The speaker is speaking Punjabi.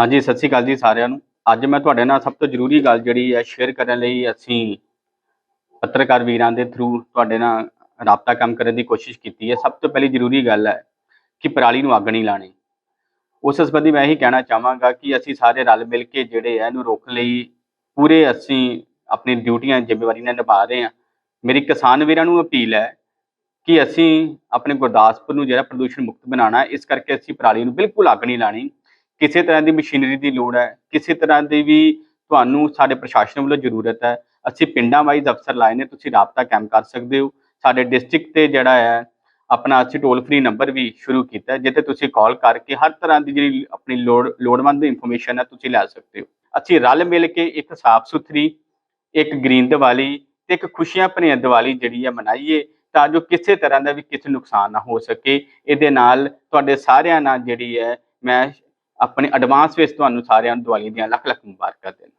ਹਾਂਜੀ, ਸਤਿ ਸ਼੍ਰੀ ਅਕਾਲ ਜੀ ਸਾਰਿਆਂ ਨੂੰ। ਅੱਜ ਮੈਂ ਤੁਹਾਡੇ ਨਾਲ ਸਭ ਤੋਂ ਜ਼ਰੂਰੀ ਗੱਲ ਜਿਹੜੀ ਹੈ ਸ਼ੇਅਰ ਕਰਨ ਲਈ ਅਸੀਂ ਪੱਤਰਕਾਰ ਵੀਰਾਂ ਦੇ ਥਰੂ ਤੁਹਾਡੇ ਨਾਲ ਰਾਬਤਾ ਕੰਮ ਕਰਨ ਦੀ ਕੋਸ਼ਿਸ਼ ਕੀਤੀ ਹੈ। ਸਭ ਤੋਂ ਪਹਿਲੀ ਜ਼ਰੂਰੀ ਗੱਲ ਹੈ ਕਿ ਪਰਾਲੀ ਨੂੰ ਅੱਗ ਨਹੀਂ ਲਾਣੀ। ਉਸ ਸੰਬੰਧੀ ਮੈਂ ਇਹੀ ਕਹਿਣਾ ਚਾਹਾਂਗਾ ਕਿ ਅਸੀਂ ਸਾਰੇ ਰਲ ਮਿਲ ਕੇ ਜਿਹੜੇ ਹੈ ਇਹਨੂੰ ਰੋਕਣ ਲਈ ਪੂਰੇ ਅਸੀਂ ਆਪਣੀ ਡਿਊਟੀਆਂ ਜ਼ਿੰਮੇਵਾਰੀ ਨਾਲ ਨਿਭਾ ਰਹੇ ਹਾਂ। ਮੇਰੀ ਕਿਸਾਨ ਵੀਰਾਂ ਨੂੰ ਅਪੀਲ ਹੈ ਕਿ ਅਸੀਂ ਆਪਣੇ ਗੁਰਦਾਸਪੁਰ ਨੂੰ ਜਿਹੜਾ ਪ੍ਰਦੂਸ਼ਣ ਮੁਕਤ ਬਣਾਉਣਾ ਇਸ ਕਰਕੇ ਅਸੀਂ ਪਰਾਲੀ ਨੂੰ ਬਿਲਕੁਲ ਅੱਗ ਨਹੀਂ ਲਾਣੀ। ਕਿਸੇ ਤਰ੍ਹਾਂ ਦੀ ਮਸ਼ੀਨਰੀ ਦੀ ਲੋੜ ਹੈ, ਕਿਸੇ ਤਰ੍ਹਾਂ ਦੀ ਵੀ ਤੁਹਾਨੂੰ ਸਾਡੇ ਪ੍ਰਸ਼ਾਸਨ ਵੱਲੋਂ ਜ਼ਰੂਰਤ ਹੈ, ਅਸੀਂ ਪਿੰਡਾਂ ਵਾਈਜ਼ ਅਫਸਰ ਲਾਏ ਨੇ, ਤੁਸੀਂ ਰਾਬਤਾ ਕਾਇਮ ਕਰ ਸਕਦੇ ਹੋ। ਸਾਡੇ ਡਿਸਟ੍ਰਿਕਟ ਤੇ ਜਿਹੜਾ ਹੈ, ਆਪਣਾ ਅਸੀਂ ਟੋਲ ਫ੍ਰੀ ਨੰਬਰ ਵੀ ਸ਼ੁਰੂ ਕੀਤਾ ਜਿੱਥੇ ਤੁਸੀਂ ਕਾਲ ਕਰਕੇ ਹਰ ਤਰ੍ਹਾਂ ਦੀ ਜਿਹੜੀ ਆਪਣੀ ਲੋੜ, ਲੋੜਵੰਦ ਇਨਫੋਰਮੇਸ਼ਨ ਹੈ, ਤੁਸੀਂ ਲੈ ਸਕਦੇ ਹੋ। ਅਸੀਂ ਰਲ ਮਿਲ ਕੇ ਇੱਕ ਸਾਫ਼ ਸੁਥਰੀ, ਇੱਕ ਗ੍ਰੀਨ ਦੀਵਾਲੀ ਤੇ ਇੱਕ ਖੁਸ਼ੀਆਂ ਭਰੀਆਂ ਦੀਵਾਲੀ ਜਿਹੜੀ ਹੈ ਮਨਾਈਏ, ਤਾਂ ਜੋ ਕਿਸੇ ਤਰ੍ਹਾਂ ਦਾ ਵੀ ਕਿਸੇ ਨੁਕਸਾਨ ਨਾ ਹੋ ਸਕੇ। ਇਹਦੇ ਨਾਲ ਤੁਹਾਡੇ ਸਾਰਿਆਂ ਨਾਲ ਜਿਹੜੀ ਹੈ, ਮੈਂ ਆਪਣੇ ਐਡਵਾਂਸ ਵਿੱਚ ਤੁਹਾਨੂੰ ਸਾਰਿਆਂ ਨੂੰ ਦੀਵਾਲੀ ਦੀਆਂ ਲੱਖ ਲੱਖ ਮੁਬਾਰਕਾਂ ਦਿੰਦਾ